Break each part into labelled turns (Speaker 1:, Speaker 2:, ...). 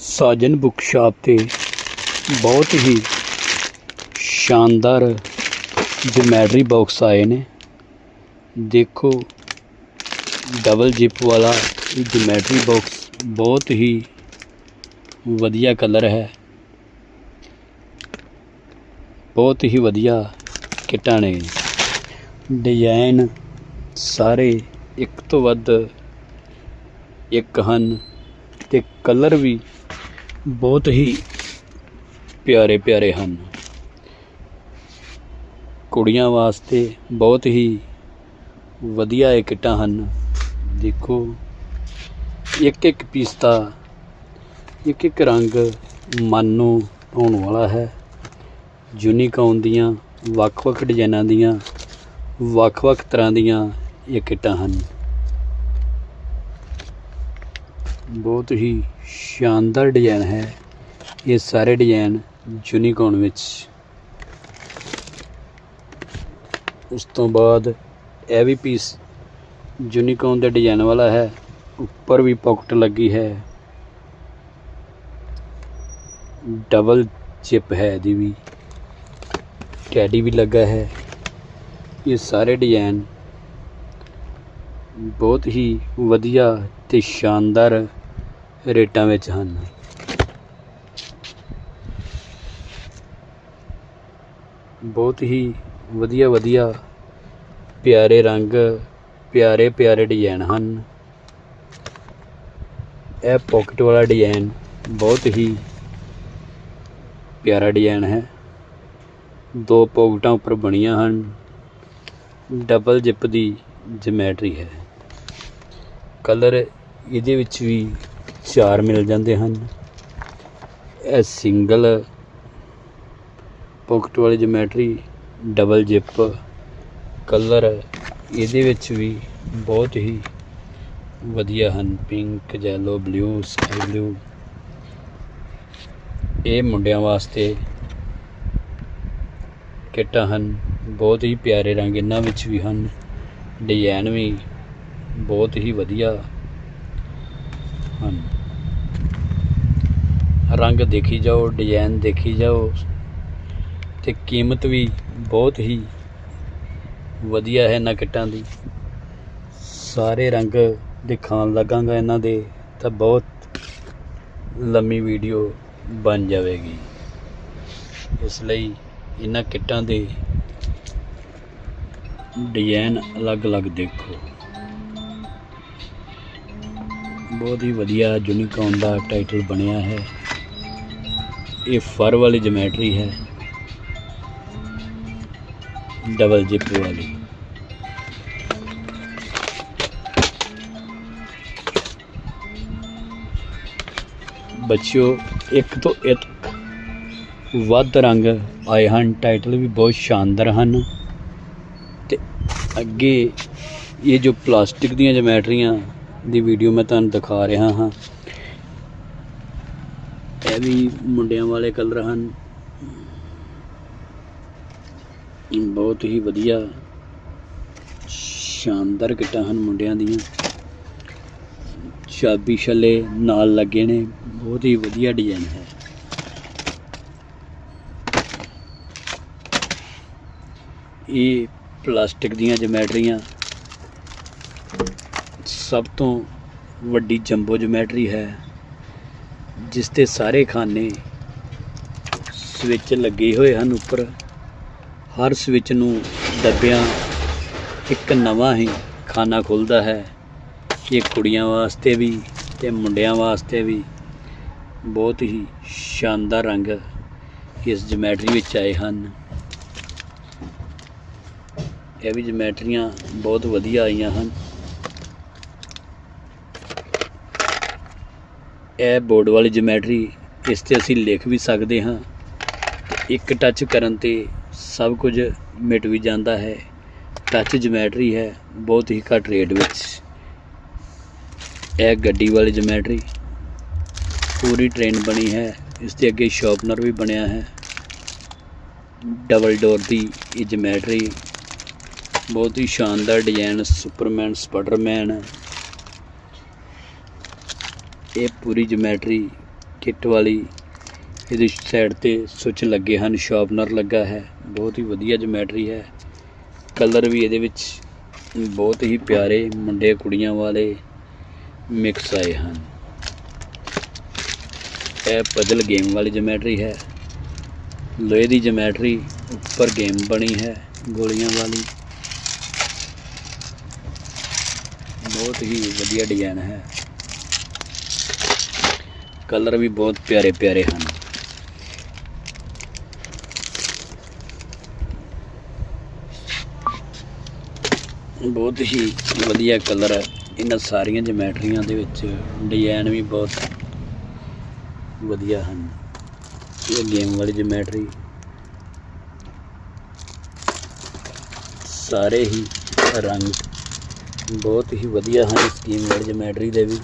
Speaker 1: ਸਾਜਨ book shop 'ਤੇ ਬਹੁਤ ਹੀ ਸ਼ਾਨਦਾਰ ਜਮੈਟਰੀ ਬਾਕਸ ਆਏ ਨੇ। ਦੇਖੋ ਡਬਲ ਜਿਪ ਵਾਲਾ ਜਮੈਟਰੀ ਬਾਕਸ ਬਹੁਤ ਹੀ ਵਧੀਆ ਕਲਰ ਹੈ। ਬਹੁਤ ਹੀ ਵਧੀਆ ਕਿੱਟਾਂ ਨੇ। ਡਿਜ਼ਾਈਨ ਸਾਰੇ ਇੱਕ ਤੋਂ ਵੱਧ ਇੱਕ ਹਨ ਤੇ ਕਲਰ ਵੀ ਬਹੁਤ ਹੀ ਪਿਆਰੇ ਪਿਆਰੇ ਹਨ। ਕੁੜੀਆਂ ਵਾਸਤੇ ਬਹੁਤ ਹੀ ਵਧੀਆ ਇਹ ਕਿੱਟਾਂ ਹਨ। ਦੇਖੋ ਇੱਕ ਇੱਕ ਪੀਸ ਦਾ ਇੱਕ ਇੱਕ ਰੰਗ ਮਨ ਨੂੰ ਭਾਉਣ ਵਾਲਾ ਹੈ। ਯੂਨੀਕੌਰਨ ਦੀਆਂ, ਵੱਖ-ਵੱਖ ਡਿਜ਼ਾਈਨਾਂ ਦੀਆਂ, ਵੱਖ-ਵੱਖ ਤਰ੍ਹਾਂ ਦੀਆਂ ਇਹ ਕਿੱਟਾਂ ਹਨ। ਬਹੁਤ ਹੀ ਸ਼ਾਨਦਾਰ ਡਿਜ਼ਾਈਨ ਹੈ। ਇਹ ਸਾਰੇ ਡਿਜ਼ਾਈਨ ਯੂਨੀਕੌਰਨ ਵਿੱਚ। ਉਸ ਤੋਂ ਬਾਅਦ ਇਹ ਵੀ ਪੀਸ ਯੂਨੀਕੌਰਨ ਦੇ ਡਿਜ਼ਾਈਨ ਵਾਲਾ ਹੈ। ਉੱਪਰ ਵੀ ਪਾਕਟ ਲੱਗੀ ਹੈ। ਡਬਲ ਚਿਪ ਹੈ ਇਹਦੀ ਵੀ। ਕੈਡੀ ਵੀ ਲੱਗਾ ਹੈ। ਇਹ ਸਾਰੇ ਡਿਜ਼ਾਈਨ ਬਹੁਤ ਹੀ ਵਧੀਆ ਤੇ ਸ਼ਾਨਦਾਰ ਰੇਟਾਂ ਵਿੱਚ ਹਨ। ਬਹੁਤ ਹੀ ਵਧੀਆ ਵਧੀਆ ਪਿਆਰੇ ਰੰਗ, ਪਿਆਰੇ ਪਿਆਰੇ ਡਿਜ਼ਾਈਨ ਹਨ। ਇਹ ਪਾਕਟ ਵਾਲਾ ਡਿਜ਼ਾਈਨ ਬਹੁਤ ਹੀ ਪਿਆਰਾ ਡਿਜ਼ਾਈਨ ਹੈ। ਦੋ ਪੌਕਟਾਂ ਉੱਪਰ ਬਣੀਆਂ ਹਨ। ਡਬਲ ਜਿਪ ਦੀ ਜਮੈਟਰੀ ਹੈ। ਕਲਰ ਇਹਦੇ ਵਿੱਚ ਵੀ ਚਾਰ ਮਿਲ ਜਾਂਦੇ ਹਨ। ਇਹ ਸਿੰਗਲ ਪਾਕਟ ਵਾਲੀ ਜਮੈਟਰੀ ਡਬਲ ਜਿਪ ਕਲਰ ਇਹਦੇ ਵਿੱਚ ਵੀ ਬਹੁਤ ਹੀ ਵਧੀਆ ਹਨ। Pink yellow blue sky blue ਇਹ ਮੁੰਡਿਆਂ ਵਾਸਤੇ ਕਿੱਟਾਂ ਹਨ। ਬਹੁਤ ਹੀ ਪਿਆਰੇ ਰੰਗ ਇਹਨਾਂ ਵਿੱਚ ਵੀ ਹਨ। ਡਿਜ਼ਾਈਨ ਵੀ ਬਹੁਤ ਹੀ ਵਧੀਆ ਹਨ। ਰੰਗ ਦੇਖੀ ਜਾਓ, ਡਿਜ਼ਾਈਨ ਦੇਖੀ ਜਾਓ ਤੇ ਕੀਮਤ ਵੀ ਬਹੁਤ ਹੀ ਵਧੀਆ ਹੈ ਇਹਨਾਂ ਕਿੱਟਾਂ ਦੀ। ਸਾਰੇ ਰੰਗ ਦਿਖਾਉਣ ਲੱਗਾਂਗਾ ਇਹਨਾਂ ਦੇ ਤਾਂ ਬਹੁਤ ਲੰਮੀ ਵੀਡੀਓ ਬਣ ਜਾਵੇਗੀ। ਇਸ ਲਈ ਇਹਨਾਂ ਕਿੱਟਾਂ ਦੇ ਡਿਜ਼ਾਈਨ ਅਲੱਗ-ਅਲੱਗ ਦੇਖੋ। ਬਹੁਤ ਹੀ ਵਧੀਆ ਯੂਨੀਕੌਰਨ ਦਾ ਟਾਈਟਲ ਬਣਿਆ ਹੈ। ਇਹ ਫਰ ਵਾਲੀ ਜਮੈਟਰੀ ਹੈ। ਡਬਲ ਜਿਪ ਵਾਲੀ। ਬੱਚਿਓ, ਇੱਕ ਤੋਂ ਇੱਕ ਵੱਧ ਰੰਗ ਆਏ ਹਨ। ਟਾਈਟਲ ਵੀ ਬਹੁਤ ਸ਼ਾਨਦਾਰ ਹਨ। ਤੇ ਅੱਗੇ ਇਹ ਜੋ ਪਲਾਸਟਿਕ ਦੀਆਂ ਜਮੈਟਰੀਆਂ ਦੀ ਵੀਡੀਓ ਮੈਂ ਤੁਹਾਨੂੰ ਦਿਖਾ ਰਿਹਾ ਹਾਂ। ਇਹ ਵੀ ਮੁੰਡਿਆਂ ਵਾਲੇ ਕਲਰ ਹਨ। ਬਹੁਤ ਹੀ ਵਧੀਆ, ਸ਼ਾਨਦਾਰ ਕਿੱਟਾਂ ਹਨ ਮੁੰਡਿਆਂ ਦੀਆਂ। ਚਾਬੀ ਛੱਲੇ ਨਾਲ ਲੱਗੇ ਨੇ, ਬਹੁਤ ਹੀ ਵਧੀਆ ਡਿਜ਼ਾਈਨ ਹੈ। ਇਹ ਪਲਾਸਟਿਕ ਦੀਆਂ ਜਮੈਟਰੀਆਂ ਸਭ ਤੋਂ ਵੱਡੀ ਜੰਬੋ ਜਮੈਟਰੀ ਹੈ। ਜਿਸ ਤੇ ਸਾਰੇ ਖਾਨੇ ਸਵਿਚ ਲੱਗੇ ਹੋਏ ਹਨ ਉੱਪਰ, ਹਰ ਸਵਿਚ ਨੂੰ ਦੱਬਿਆਂ ਇੱਕ ਨਵਾਂ ਹੀ ਖਾਨਾ ਖੁੱਲਦਾ ਹੈ। ਇਹ ਕੁੜੀਆਂ ਵਾਸਤੇ ਵੀ ਤੇ ਮੁੰਡਿਆਂ ਵਾਸਤੇ ਵੀ ਬਹੁਤ ਹੀ ਸ਼ਾਨਦਾਰ ਰੰਗ ਇਸ ਜਮੈਟਰੀ ਵਿੱਚ ਆਏ ਹਨ। ਇਹ ਵੀ ਜਮੈਟਰੀਆਂ ਬਹੁਤ ਵਧੀਆ ਆਈਆਂ ਹਨ। ਇਹ ਬੋਰਡ ਵਾਲੀ ਜਮੈਟਰੀ ਇਸ ਤੇ ਅਸੀਂ ਲਿਖ ਵੀ ਸਕਦੇ ਹਾਂ। ਇੱਕ ਟੱਚ ਕਰਨ ਤੇ ਸਭ ਕੁਝ ਮਿਟ ਵੀ ਜਾਂਦਾ ਹੈ। ਟੱਚ ਜਮੈਟਰੀ ਹੈ, ਬਹੁਤ ਹੀ ਘੱਟ ਰੇਟ ਵਿੱਚ। ਇਹ ਗੱਡੀ ਵਾਲੀ ਜਮੈਟਰੀ ਪੂਰੀ ਟ੍ਰੇਨ ਬਣੀ ਹੈ। ਇਸ ਦੇ ਅੱਗੇ ਸ਼ਾਰਪਨਰ ਵੀ ਬਣਿਆ ਹੈ। ਡਬਲ ਡੋਰ ਦੀ ਇਹ ਜਮੈਟਰੀ ਬਹੁਤ ਹੀ ਸ਼ਾਨਦਾਰ ਡਿਜ਼ਾਈਨ ਸੁਪਰਮੈਨ ਸਪਾਈਡਰਮੈਨ ਇਹ ਪੂਰੀ ਜਮੈਟਰੀ ਕਿੱਟ ਵਾਲੀ ਇਹਦੀ ਸਾਈਡ ਤੇ ਸੁੱਚ ਲੱਗੇ ਹਨ ਸ਼ਾਰਪਨਰ ਲੱਗਾ ਹੈ, ਬਹੁਤ ਹੀ ਵਧੀਆ ਜਿਓਮੈਟਰੀ ਹੈ। ਕਲਰ ਵੀ ਇਹਦੇ ਵਿੱਚ ਬਹੁਤ ਹੀ ਪਿਆਰੇ ਮੁੰਡੇ ਕੁੜੀਆਂ ਵਾਲੇ ਮਿਕਸ ਆਏ ਹਨ। ਇਹ ਪਜ਼ਲ ਗੇਮ ਵਾਲੀ ਜਿਓਮੈਟਰੀ ਹੈ। ਲੋਹੇ ਦੀ ਜਿਓਮੈਟਰੀ ਉੱਪਰ ਗੇਮ ਬਣੀ ਹੈ, ਗੋਲੀਆਂ ਵਾਲੀ। ਬਹੁਤ ਹੀ ਵਧੀਆ ਡਿਜ਼ਾਈਨ ਹੈ। ਕਲਰ ਵੀ ਬਹੁਤ ਪਿਆਰੇ ਪਿਆਰੇ ਹਨ। ਬਹੁਤ ਹੀ ਵਧੀਆ ਕਲਰ ਹੈ। ਇਹਨਾਂ ਸਾਰੀਆਂ ਜਮੈਟਰੀਆਂ ਦੇ ਵਿੱਚ ਡਿਜ਼ਾਈਨ ਵੀ ਬਹੁਤ ਵਧੀਆ ਹਨ। ਇਹ ਗੇਮ ਵਾਲੀ ਜਮੈਟਰੀ ਸਾਰੇ ਹੀ ਰੰਗ ਬਹੁਤ ਹੀ ਵਧੀਆ ਹਨ ਇਸ ਗੇਮ ਵਾਲੀ ਜਮੈਟਰੀ ਦੇ ਵੀ।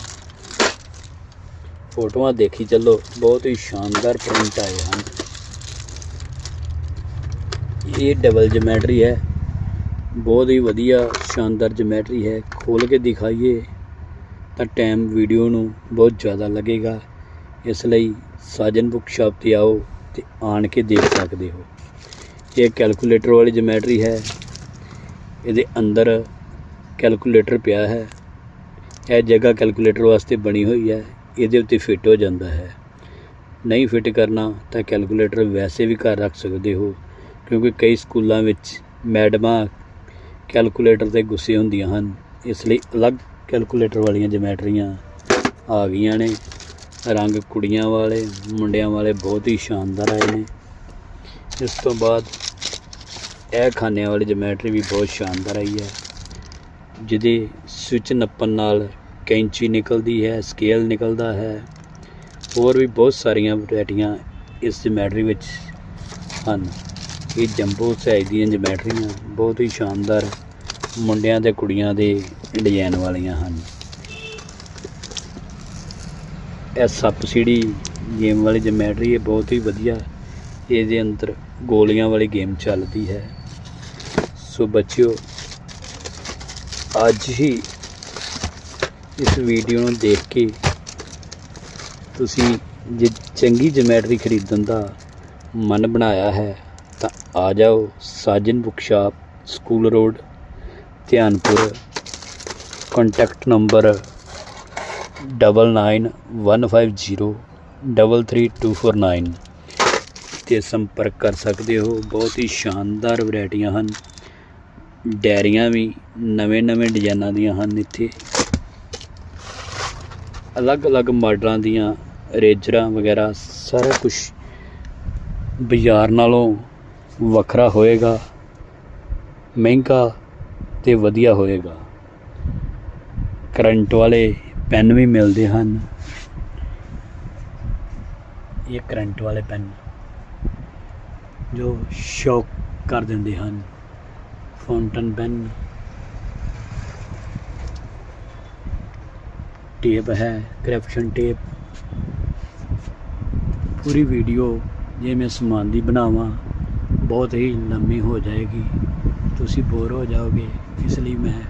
Speaker 1: ਫੋਟੋਆਂ ਦੇਖੀ, ਚੱਲੋ, ਬਹੁਤ ਹੀ ਸ਼ਾਨਦਾਰ ਪ੍ਰਿੰਟ ਆਏ ਹਨ। ਇਹ ਡਬਲ ਜਮੈਟਰੀ ਹੈ। ਬਹੁਤ ਹੀ ਵਧੀਆ, ਸ਼ਾਨਦਾਰ ਜਮੈਟਰੀ ਹੈ। ਖੋਲ ਕੇ ਦਿਖਾਈਏ ਤਾਂ ਟਾਈਮ ਵੀਡੀਓ ਨੂੰ ਬਹੁਤ ਜ਼ਿਆਦਾ ਲੱਗੇਗਾ। ਇਸ ਲਈ ਸਾਜਨ ਬੁੱਕ ਸ਼ਾਪ ਤੇ ਆਓ ਤੇ ਆਣ ਕੇ ਦੇਖ ਸਕਦੇ ਹੋ। ਇਹ ਕੈਲਕੂਲੇਟਰ ਵਾਲੀ ਜਮੈਟਰੀ ਹੈ। ਇਹਦੇ ਅੰਦਰ ਕੈਲਕੂਲੇਟਰ ਪਿਆ ਹੈ। ਇਹ ਜਗ੍ਹਾ ਕੈਲਕੂਲੇਟਰ ਵਾਸਤੇ ਬਣੀ ਹੋਈ ਹੈ। ਇਹਦੇ ਉੱਤੇ ਫਿੱਟ ਹੋ ਜਾਂਦਾ ਹੈ। ਨਹੀਂ ਫਿੱਟ ਕਰਨਾ ਤਾਂ ਕੈਲਕੂਲੇਟਰ ਵੈਸੇ ਵੀ ਘਰ ਰੱਖ ਸਕਦੇ ਹੋ, ਕਿਉਂਕਿ ਕਈ ਸਕੂਲਾਂ ਵਿੱਚ ਮੈਡਮਾਂ ਕੈਲਕੂਲੇਟਰ ਤੇ ਗੁੱਸੇ ਹੁੰਦੀਆਂ ਹਨ। ਇਸ ਲਈ ਅਲੱਗ ਕੈਲਕੂਲੇਟਰ ਵਾਲੀਆਂ ਜਮੈਟਰੀਆਂ ਆ ਗਈਆਂ ਨੇ। ਰੰਗ ਕੁੜੀਆਂ ਵਾਲੇ, ਮੁੰਡਿਆਂ ਵਾਲੇ ਬਹੁਤ ਹੀ ਸ਼ਾਨਦਾਰ ਆਏ ਨੇ। ਇਸ ਤੋਂ ਬਾਅਦ ਇਹ ਖਾਨਿਆਂ ਵਾਲੀ ਜਮੈਟਰੀ ਵੀ ਬਹੁਤ ਸ਼ਾਨਦਾਰ ਆਈ ਹੈ, ਜਿਹਦੇ ਸਵਿਚ ਨੱਪਣ ਨਾਲ ਕੈਂਚੀ ਨਿਕਲਦੀ ਹੈ ਸਕੇਲ ਨਿਕਲਦਾ ਹੈ। ਹੋਰ ਵੀ ਬਹੁਤ ਸਾਰੀਆਂ ਵੈਰਾਈਟੀਆਂ ਇਸ ਜਮੈਟਰੀ ਵਿੱਚ ਹਨ। ਇਹ ਜੰਬੋ ਸਾਈਜ਼ ਦੀਆਂ ਜਮੈਟਰੀਆਂ ਬਹੁਤ ਹੀ ਸ਼ਾਨਦਾਰ ਮੁੰਡਿਆਂ ਤੇ ਕੁੜੀਆਂ ਦੇ ਡਿਜ਼ਾਈਨ ਵਾਲੀਆਂ ਹਨ। ਇਹ ਸੱਪ ਸੀੜੀ ਗੇਮ ਵਾਲੀ ਜਮੈਟਰੀ ਹੈ ਬਹੁਤ ਹੀ ਵਧੀਆ ਇਹਦੇ ਅੰਦਰ ਗੋਲੀਆਂ ਵਾਲੀ ਗੇਮ ਚੱਲਦੀ ਹੈ। ਸੋ ਬੱਚਿਓ, ਅੱਜ ਹੀ ਇਸ ਵੀਡੀਓ ਨੂੰ ਦੇਖ ਕੇ ਤੁਸੀਂ ਜੇ ਚੰਗੀ ਜਮੈਟਰੀ ਖਰੀਦਣ ਦਾ ਮਨ ਬਣਾਇਆ ਹੈ, ਤਾਂ ਆ ਜਾਓ Sajan book shop school road Dhianpur contact number double nine one five zero double three two four nine 'ਤੇ ਸੰਪਰਕ ਕਰ ਸਕਦੇ ਹੋ। ਬਹੁਤ ਹੀ ਸ਼ਾਨਦਾਰ ਵੈਰਾਈਟੀਆਂ ਹਨ। ਡੈਰੀਆਂ ਵੀ ਨਵੇਂ ਨਵੇਂ ਡਿਜ਼ਾਈਨਾਂ ਦੀਆਂ ਹਨ ਇੱਥੇ। ਅਲੱਗ-ਅਲੱਗ ਮਾਡਲਾਂ ਦੀਆਂ ਰੇਜਰਾਂ ਵਗੈਰਾ ਸਾਰਾ ਕੁਝ ਬਾਜ਼ਾਰ ਨਾਲੋਂ ਵੱਖਰਾ ਹੋਏਗਾ, ਮਹਿੰਗਾ ਤੇ ਵਧੀਆ ਹੋਏਗਾ। ਕਰੰਟ ਵਾਲੇ ਪੈਨ ਵੀ ਮਿਲਦੇ ਹਨ। ਇਹ ਕਰੰਟ ਵਾਲੇ ਪੈਨ ਜੋ ਸ਼ੌਕ ਕਰ ਦਿੰਦੇ ਹਨ। ਫਾਊਂਟਨ ਪੈਨ ਟੇਪ ਹੈ ਕ੍ਰਿਪਸ਼ਨ ਟੇਪ ਪੂਰੀ ਵੀਡੀਓ ਜੇ ਮੈਂ ਸਮਾਨ ਦੀ ਬਣਾਵਾਂ, ਬਹੁਤ ਹੀ ਲੰਮੀ ਹੋ ਜਾਏਗੀ। ਤੁਸੀਂ ਬੋਰ ਹੋ ਜਾਓਗੇ। ਇਸ ਲਈ ਮੈਂ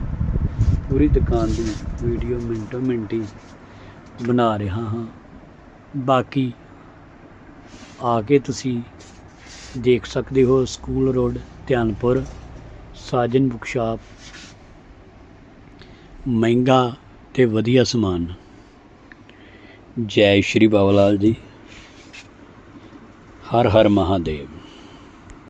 Speaker 1: ਪੂਰੀ ਦੁਕਾਨ ਦੀ ਵੀਡੀਓ ਮਿੰਟੋ ਮਿੰਟੀ ਬਣਾ ਰਿਹਾ ਹਾਂ। ਬਾਕੀ ਆ ਕੇ ਤੁਸੀਂ ਦੇਖ ਸਕਦੇ ਹੋ school road, Dhianpur, Sajan book shop ਮਹਿੰਗਾ ਤੇ ਵਧੀਆ ਸਮਾਨ। ਜੈ ਸ਼੍ਰੀ ਬਾਬਾ ਲਾਲ ਜੀ। ਹਰ ਹਰ ਮਹਾਦੇਵ।